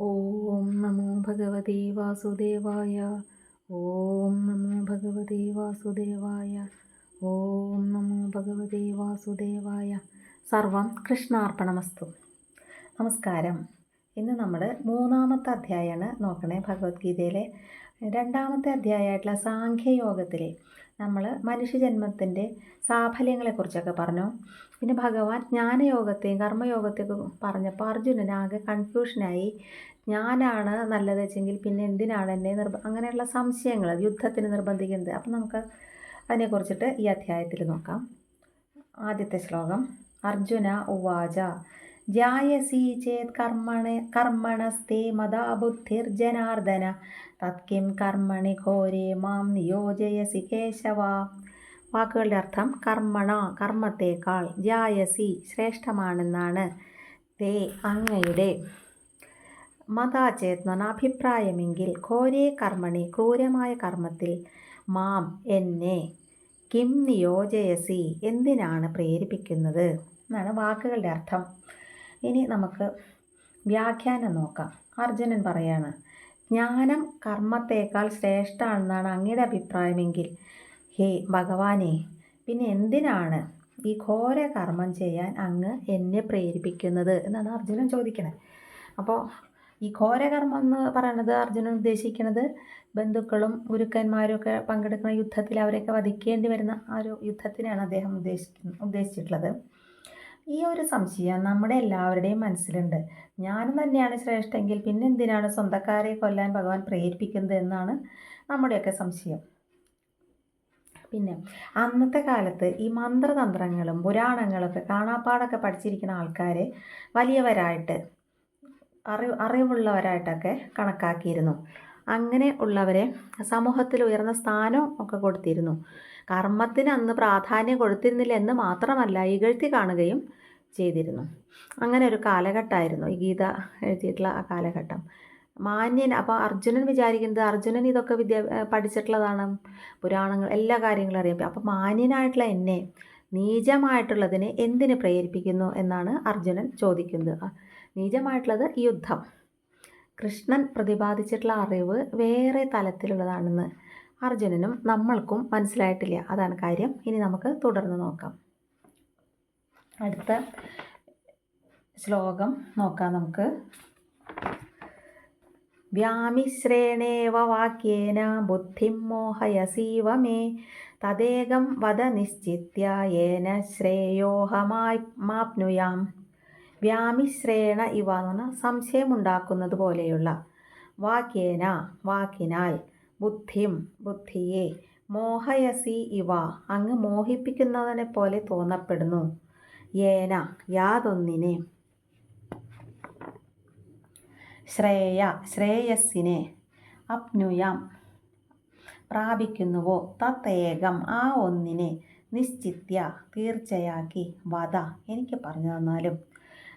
ഓം നമോ ഭഗവതേ വാസുദേവായ. ഓം നമോ ഭഗവതേ വാസുദേവായ. ഓം നമോ ഭഗവതേ വാസുദേവായ. സർവം കൃഷ്ണാർപ്പണമസ്തു. നമസ്കാരം. ഇന്ന് നമ്മൾ മൂന്നാമത്തെ അധ്യായമാണ്. നോക്കണേ ഭഗവത്ഗീതയിലെ രണ്ടാമത്തെ അധ്യായമായിട്ടുള്ള സാഖ്യയോഗത്തിലെ നമ്മൾ മനുഷ്യജന്മത്തിന്റെ സാഫല്യങ്ങളെക്കുറിച്ചൊക്കെ പറഞ്ഞു. പിന്നെ ഭഗവാൻ ജ്ഞാനയോഗത്തെയും കർമ്മയോഗത്തെയൊക്കെ പറഞ്ഞപ്പോൾ അർജുനനാകെ കൺഫ്യൂഷനായി ഞാനാണ് നല്ലത് വെച്ചെങ്കിൽ പിന്നെ എന്തിനാണ് എന്നെ നിർബ അങ്ങനെയുള്ള സംശയങ്ങൾ യുദ്ധത്തിന് നിർബന്ധിക്കുന്നത്. അപ്പം നമുക്ക് അതിനെക്കുറിച്ചിട്ട് ഈ അധ്യായത്തിൽ നോക്കാം. ആദ്യത്തെ ശ്ലോകം അർജുന ഉവാച. ജായസി ചേത് കർമ്മണ കർമ്മണസ്തേ മതാബുദ്ധിർജനാർദ്ദന തത്കിം കർമ്മണി ഘോരേ മാം നിയോജയസി കേശവ. വാക്കുകളുടെ അർത്ഥം കർമ്മണ കർമ്മത്തേക്കാൾ ജായസി ശ്രേഷ്ഠമാണെന്നാണ് തേ അങ്ങയുടെ. മതാചേത് എന്ന് അഭിപ്രായമെങ്കിൽ ഘോരേ കർമ്മണി ക്രൂരമായ കർമ്മത്തിൽ മാം എന്നെ കിം നിയോജയസി എന്തിനാണ് പ്രേരിപ്പിക്കുന്നത്? എന്നാണ് വാക്കുകളുടെ അർത്ഥം. ഇനി നമുക്ക് വ്യാഖ്യാനം നോക്കാം. അർജുനൻ പറയാണ് ജ്ഞാനം കർമ്മത്തേക്കാൾ ശ്രേഷ്ഠമാണെന്നാണ് അങ്ങയുടെ അഭിപ്രായമെങ്കിൽ. ഹേ ഭഗവാനെ പിന്നെ എന്തിനാണ് ഈ ഘോര കർമ്മം ചെയ്യാൻ അങ്ങ് എന്നെ പ്രേരിപ്പിക്കുന്നത്? എന്നാണ് അർജുനൻ ചോദിക്കുന്നത് അപ്പോൾ ഈ ഘോരകർമ്മം എന്ന് പറയുന്നത് അർജുനൻ ഉദ്ദേശിക്കുന്നത് ബന്ധുക്കളും ഗുരുക്കന്മാരും ഒക്കെ പങ്കെടുക്കുന്ന യുദ്ധത്തിൽ അവരെയൊക്കെ വധിക്കേണ്ടി വരുന്ന ആ ഒരു യുദ്ധത്തിനാണ് അദ്ദേഹം ഉദ്ദേശിക്കുന്നത് ഉദ്ദേശിച്ചിട്ടുള്ളത്. ഈ ഒരു സംശയം നമ്മുടെ എല്ലാവരുടെയും മനസ്സിലുണ്ട്. ഞാനും തന്നെയാണ് ശ്രേഷ്ഠെങ്കിൽ പിന്നെ എന്തിനാണ് സ്വന്തക്കാരെ കൊല്ലാൻ ഭഗവാൻ പ്രേരിപ്പിക്കുന്നത് എന്നാണ് നമ്മുടെയൊക്കെ സംശയം. പിന്നെ അന്നത്തെ കാലത്ത് ഈ മന്ത്രതന്ത്രങ്ങളും പുരാണങ്ങളൊക്കെ കാണാപ്പാടൊക്കെ പഠിച്ചിരിക്കുന്ന ആൾക്കാരെ വലിയവരായിട്ട് അറിവ് അറിവുള്ളവരായിട്ടൊക്കെ കണക്കാക്കിയിരുന്നു. അങ്ങനെ ഉള്ളവരെ സമൂഹത്തിൽ ഉയർന്ന സ്ഥാനം ഒക്കെ കൊടുത്തിരുന്നു. കർമ്മത്തിന് അന്ന് പ്രാധാന്യം കൊടുത്തിരുന്നില്ല എന്ന് മാത്രമല്ല ഇകഴ്ത്തി കാണുകയും ചെയ്തിരുന്നു. അങ്ങനെ ഒരു കാലഘട്ടമായിരുന്നു. ഈ ഗീത എഴുതിയിട്ടുള്ള ആ കാലഘട്ടം. മാന്യൻ അപ്പോൾ അർജുനൻ വിചാരിക്കുന്നത് അർജുനൻ ഇതൊക്കെ വിദ്യ പഠിച്ചിട്ടുള്ളതാണ് പുരാണങ്ങൾ എല്ലാ കാര്യങ്ങളും അറിയാം അപ്പോൾ മാന്യനായിട്ടുള്ള എന്നെ നീചമായിട്ടുള്ളതിനെ എന്തിന് പ്രേരിപ്പിക്കുന്നു എന്നാണ് അർജുനൻ ചോദിക്കുന്നത്. നീചമായിട്ടുള്ളത് യുദ്ധം. കൃഷ്ണൻ പ്രതിപാദിച്ചിട്ടുള്ള അറിവ് വേറെ തലത്തിലുള്ളതാണെന്ന് അർജുനനും നമ്മൾക്കും മനസ്സിലായിട്ടില്ല. അതാണ് കാര്യം. ഇനി നമുക്ക് തുടർന്ന് നോക്കാം. അടുത്ത ശ്ലോകം നോക്കാം നമുക്ക്. വ്യാമിശ്രേണേവ വാക്യേന ബുദ്ധിം മോഹയസീവ മേ. തദേകം വദ നിശ്ചിത്യ യേന ശ്രേയോഹമായി മാപ്നുയാം. വ്യാമിശ്രേണ ഇവ എന്ന് പറഞ്ഞാൽ സംശയമുണ്ടാക്കുന്നത് പോലെയുള്ള വാക്യേന വാക്കിനാൽ ബുദ്ധിം ബുദ്ധിയെ മോഹയസി ഇവ അങ്ങ് മോഹിപ്പിക്കുന്നതിനെ പോലെ തോന്നപ്പെടുന്നു. ഏന യാതൊന്നിനെ. ശ്രേയ ശ്രേയസ്സിനെ. അപ്നുയാം. പ്രാപിക്കുന്നുവോ? തത്തേകം ആ ഒന്നിനെ നിശ്ചിത്യ തീർച്ചയാക്കി വധ. എനിക്ക് പറഞ്ഞു തന്നാലും.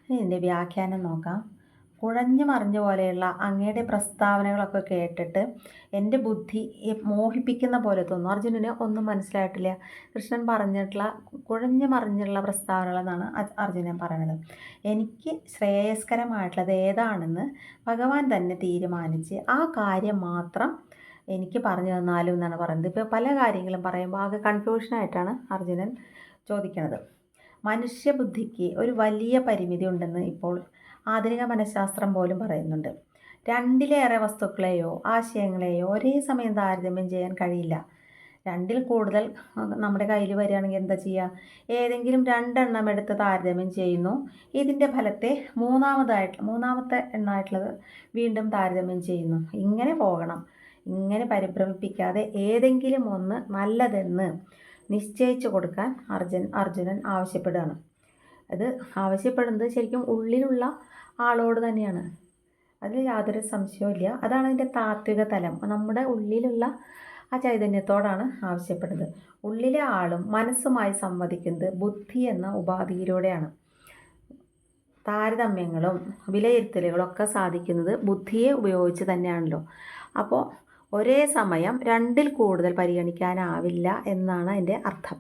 ഇതിന്റെ വ്യാഖ്യാനം നോക്കാം. കുഴഞ്ഞു മറിഞ്ഞ പോലെയുള്ള അങ്ങയുടെ പ്രസ്താവനകളൊക്കെ കേട്ടിട്ട് എന്റെ ബുദ്ധി മോഹിപ്പിക്കുന്ന പോലെ തോന്നും അർജുനന് ഒന്നും മനസ്സിലായിട്ടില്ല. കൃഷ്ണൻ പറഞ്ഞിട്ടുള്ള കുഴഞ്ഞു മറിഞ്ഞുള്ള പ്രസ്താവനകളെന്നാണ് അർജുനൻ പറയുന്നത്. എനിക്ക് ശ്രേയസ്കരമായിട്ടുള്ളത് ഏതാണെന്ന് ഭഗവാൻ തന്നെ തീരുമാനിച്ച് ആ കാര്യം മാത്രം എനിക്ക് പറഞ്ഞു തന്നാലും എന്നാണ് പറയുന്നത്. ഇപ്പോൾ പല കാര്യങ്ങളും പറയുമ്പോൾ ആകെ കൺഫ്യൂഷനായിട്ടാണ് അർജുനൻ ചോദിക്കുന്നത്. മനുഷ്യബുദ്ധിക്ക് ഒരു വലിയ പരിമിതി ഉണ്ടെന്ന് ഇപ്പോൾ ആധുനിക മനഃശാസ്ത്രം പോലും പറയുന്നുണ്ട്. രണ്ടിലേറെ വസ്തുക്കളെയോ ആശയങ്ങളെയോ ഒരേ സമയം താരതമ്യം ചെയ്യാൻ കഴിയില്ല. രണ്ടിൽ കൂടുതൽ നമ്മുടെ കയ്യിൽ വരികയാണെങ്കിൽ എന്താ ചെയ്യുക? ഏതെങ്കിലും രണ്ടെണ്ണം എടുത്ത് താരതമ്യം ചെയ്യുന്നു. ഇതിന്റെ ഫലത്തെ മൂന്നാമതായിട്ട് മൂന്നാമത്തെ എണ്ണമായിട്ടുള്ളത് വീണ്ടും താരതമ്യം ചെയ്യുന്നു. ഇങ്ങനെ പോകണം. ഇങ്ങനെ പരിഭ്രമിപ്പിക്കാതെ ഏതെങ്കിലും ഒന്ന് നല്ലതെന്ന് നിശ്ചയിച്ചു കൊടുക്കാൻ അർജുൻ അർജുനൻ ആവശ്യപ്പെടുകയാണ്. അത് ആവശ്യപ്പെടുന്നത് ശരിക്കും ഉള്ളിലുള്ള ആളോട് തന്നെയാണ്. അതിൽ യാതൊരു സംശയവും അതാണ് അതിന്റെ താത്വിക തലം. നമ്മുടെ ഉള്ളിലുള്ള ആ ചൈതന്യത്തോടാണ് ആവശ്യപ്പെടുന്നത്. ഉള്ളിലെ ആളും മനസ്സുമായി സംവദിക്കുന്നത് ബുദ്ധി എന്ന ഉപാധിയിലൂടെയാണ്. താരതമ്യങ്ങളും വിലയിരുത്തലുകളൊക്കെ സാധിക്കുന്നത് ബുദ്ധിയെ ഉപയോഗിച്ച് തന്നെയാണല്ലോ. അപ്പോൾ ഒരേ സമയം രണ്ടിൽ കൂടുതൽ പരിഗണിക്കാനാവില്ല എന്നാണ് അതിന്റെ അർത്ഥം.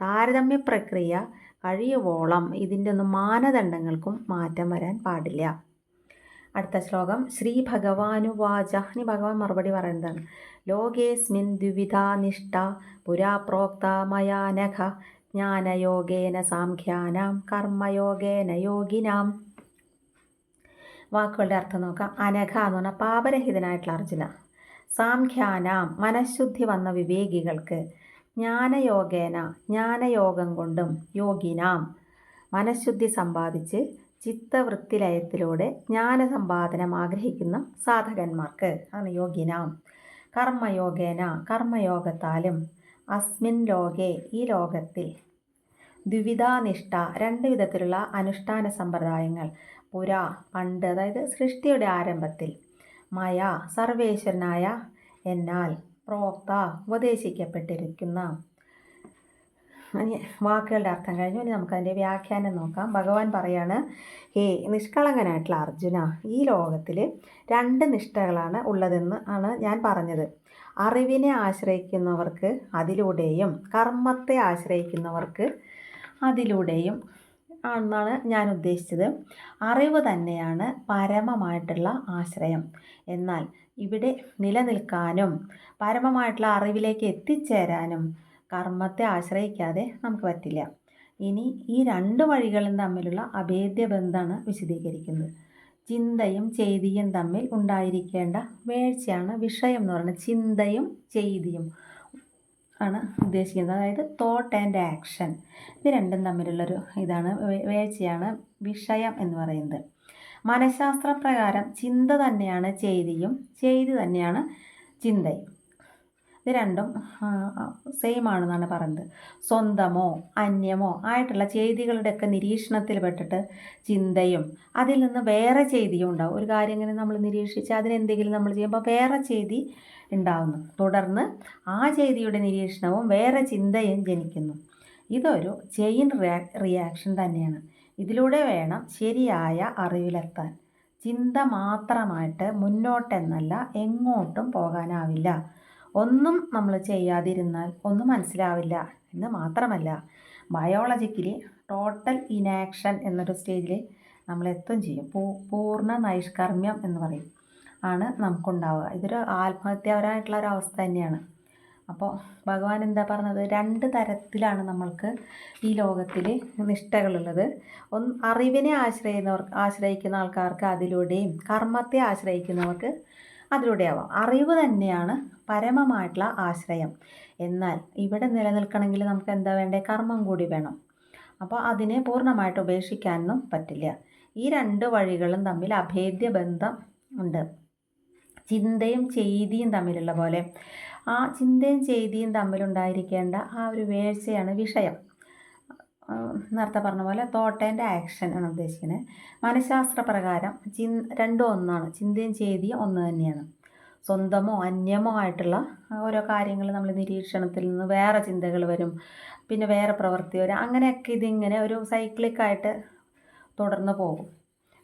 താരതമ്യ പ്രക്രിയ കഴിയുവോളം ഇതിന്റെ ഒന്നും മാനദണ്ഡങ്ങൾക്കും മാറ്റം വരാൻ പാടില്ല. അടുത്ത ശ്ലോകം ശ്രീ ഭഗവാനുവാച. ഭഗവാൻ മറുപടി പറയുന്നതാണ്. ലോകേസ്മിൻ ദ്വിവിധാ നിഷ്ഠ പുരാ മയാനഘ ജ്ഞാനയോഗേന സാഖ്യാനാം കർമ്മയോഗേന യോഗിനാം. വാക്കുകളുടെ അർത്ഥം നോക്കാം. അനഘ എന്ന് പറഞ്ഞാൽ പാപരഹിതനായിട്ടുള്ള അർജുന. സാംഖ്യാനാം മനഃശുദ്ധി വന്ന വിവേകികൾക്ക് ജ്ഞാനയോഗേന ജ്ഞാനയോഗം കൊണ്ടും യോഗിനാം. മനഃശുദ്ധി സമ്പാദിച്ച് ചിത്തവൃത്തിലയത്തിലൂടെ ജ്ഞാനസമ്പാദനം ആഗ്രഹിക്കുന്ന സാധകന്മാർക്ക് ആണ് യോഗിനാം. കർമ്മയോഗേന കർമ്മയോഗത്താലും അസ്മിൻ ലോകെ ഈ ലോകത്തിൽ ദ്വിവിധാനിഷ്ഠ രണ്ട് വിധത്തിലുള്ള അനുഷ്ഠാന സമ്പ്രദായങ്ങൾ പുര പണ്ട് അതായത് സൃഷ്ടിയുടെ ആരംഭത്തിൽ മയ സർവേശ്വരനായ എന്നാൽ പ്രോക്ത ഉപദേശിക്കപ്പെട്ടിരിക്കുന്ന വാക്കുകളുടെ അർത്ഥം കഴിഞ്ഞു. ഇനി നമുക്കതിന്റെ വ്യാഖ്യാനം നോക്കാം. ഭഗവാൻ പറയാണ് ഹേ നിഷ്കളങ്കനായിട്ടുള്ള അർജുന ഈ ലോകത്തിൽ രണ്ട് നിഷ്ഠകളാണ് ഉള്ളതെന്ന് ആണ് ഞാൻ പറഞ്ഞത്. അറിവിനെ ആശ്രയിക്കുന്നവർക്ക് അതിലൂടെയും കർമ്മത്തെ ആശ്രയിക്കുന്നവർക്ക് അതിലൂടെയും ആണെന്നാണ് ഞാൻ ഉദ്ദേശിച്ചത്. അറിവ് തന്നെയാണ് പരമമായിട്ടുള്ള ആശ്രയം. എന്നാൽ ഇവിടെ നിലനിൽക്കാനും പരമമായിട്ടുള്ള അറിവിലേക്ക് എത്തിച്ചേരാനും കർമ്മത്തെ ആശ്രയിക്കാതെ നമുക്ക് പറ്റില്ല. ഇനി ഈ രണ്ട് വഴികളും തമ്മിലുള്ള അഭേദ്യ ബന്ധമാണ് വിശദീകരിക്കുന്നത്. ചിന്തയും ചെയ്തിയും തമ്മിൽ ഉണ്ടായിരിക്കേണ്ട വേഴ്ചയാണ് വിഷയം എന്ന് പറയുന്നത്. ചിന്തയും ചെയ്തിയും ആണ് ഉദ്ദേശിക്കുന്നത്. അതായത് തോട്ട് ആൻഡ് ആക്ഷൻ ഇത് രണ്ടും തമ്മിലുള്ളൊരു ഇതാണ് വേഴ്ചയാണ് വിഷയം എന്ന് പറയുന്നത്. മനഃശാസ്ത്രപ്രകാരം ചിന്ത തന്നെയാണ് ചെയ്തിയും ചെയ്തി തന്നെയാണ് ചിന്തയും. ഇത് രണ്ടും സെയിം ആണെന്നാണ് പറയുന്നത്. സ്വന്തമോ അന്യമോ ആയിട്ടുള്ള ചെയ്തികളുടെയൊക്കെ നിരീക്ഷണത്തിൽ പെട്ടിട്ട് ചിന്തയും അതിൽ നിന്ന് വേറെ ചെയ്തിയും ഉണ്ടാവും. ഒരു കാര്യം ഇങ്ങനെ നമ്മൾ നിരീക്ഷിച്ച് അതിനെന്തെങ്കിലും നമ്മൾ ചെയ്യുമ്പോൾ വേറെ ചെയ്തി ഉണ്ടാവുന്നു. തുടർന്ന് ആ ചെയ്തിയുടെ നിരീക്ഷണവും വേറെ ചിന്തയും ജനിക്കുന്നു. ഇതൊരു ചെയിൻ റിയാക്ഷൻ തന്നെയാണ്. ഇതിലൂടെ വേണം ശരിയായ അറിവിലെത്താൻ. ചിന്ത മാത്രമായിട്ട് മുന്നോട്ടെന്നല്ല എങ്ങോട്ടും പോകാനാവില്ല. ഒന്നും നമ്മൾ ചെയ്യാതിരുന്നാൽ ഒന്നും മനസ്സിലാവില്ല എന്ന് മാത്രമല്ല ബയോളജിക്കലി ടോട്ടൽ ഇനാക്ഷൻ എന്നൊരു സ്റ്റേജിൽ നമ്മൾ എത്തും ചെയ്യും. പൂർണ നൈഷ്കർമ്മ്യം എന്ന് പറയും. ആണ് നമുക്കുണ്ടാവുക. ഇതൊരു ആത്മഹത്യാപരമായിട്ടുള്ള ഒരു അവസ്ഥ തന്നെയാണ്. അപ്പോൾ ഭഗവാൻ എന്താ പറഞ്ഞത്? രണ്ട് തരത്തിലാണ് നമ്മൾക്ക് ഈ ലോകത്തിൽ നിഷ്ഠകളുള്ളത്. ഒന്ന് അറിവിനെ ആശ്രയിക്കുന്നവർ ആശ്രയിക്കുന്ന ആൾക്കാർക്ക് അതിലൂടെയും കർമ്മത്തെ ആശ്രയിക്കുന്നവർക്ക് അതിലൂടെ ആവാം അറിവ് തന്നെയാണ് പരമമായിട്ടുള്ള ആശ്രയം. എന്നാൽ ഇവിടെ നിലനിൽക്കണമെങ്കിൽ നമുക്ക് എന്താ വേണ്ടേ? കർമ്മം കൂടി വേണം. അപ്പോൾ അതിനെ പൂർണമായിട്ട് ഉപേക്ഷിക്കാനൊന്നും പറ്റില്ല. ഈ രണ്ട് വഴികളും തമ്മിൽ അഭേദ്യ ബന്ധം ഉണ്ട്. ചിന്തയും ചെയ്തിയും തമ്മിലുള്ള പോലെ. ആ ചിന്തയും ചെയ്തിയും തമ്മിലുണ്ടായിരിക്കേണ്ട ആ ഒരു വേഴ്ചയാണ് വിഷയം. നേരത്തെ പറഞ്ഞ പോലെ തോട്ട് ആൻഡ് ആക്ഷൻ ആണ് ഉദ്ദേശിക്കുന്നത്. മനഃശാസ്ത്ര പ്രകാരം ചി രണ്ടും ഒന്നാണ്. ചിന്തയും ചെയ്തിയും ഒന്ന് തന്നെയാണ്. സ്വന്തമോ അന്യമോ ആയിട്ടുള്ള ഓരോ കാര്യങ്ങൾ നമ്മൾ നിരീക്ഷണത്തിൽ നിന്ന് വേറെ ചിന്തകൾ വരും. പിന്നെ വേറെ പ്രവൃത്തി വരും. അങ്ങനെയൊക്കെ ഇതിങ്ങനെ ഒരു സൈക്ലിക്കായിട്ട് തുടർന്ന് പോകും.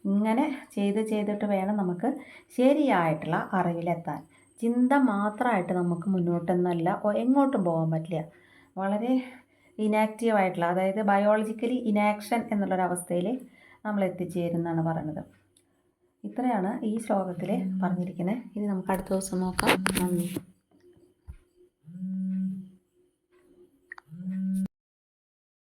ഇങ്ങനെ ചെയ്ത് ചെയ്തിട്ട് വേണം നമുക്ക് ശരിയായിട്ടുള്ള അറിവിലെത്താൻ. ചിന്ത മാത്രമായിട്ട് നമുക്ക് മുന്നോട്ടെന്നല്ല എങ്ങോട്ടും പോകാൻ പറ്റില്ല. വളരെ ഇനാക്റ്റീവായിട്ടുള്ള അതായത് ബയോളജിക്കലി ഇനാക്ഷൻ എന്നുള്ളൊരവസ്ഥയിൽ നമ്മൾ എത്തിച്ചേരുന്നതാണ് പറയുന്നത്. ഇത്രയാണ് ഈ ശ്ലോകത്തിൽ പറഞ്ഞിരിക്കുന്നത് ഇനി നമുക്ക് അടുത്ത ദിവസം നോക്കാം. നന്ദി.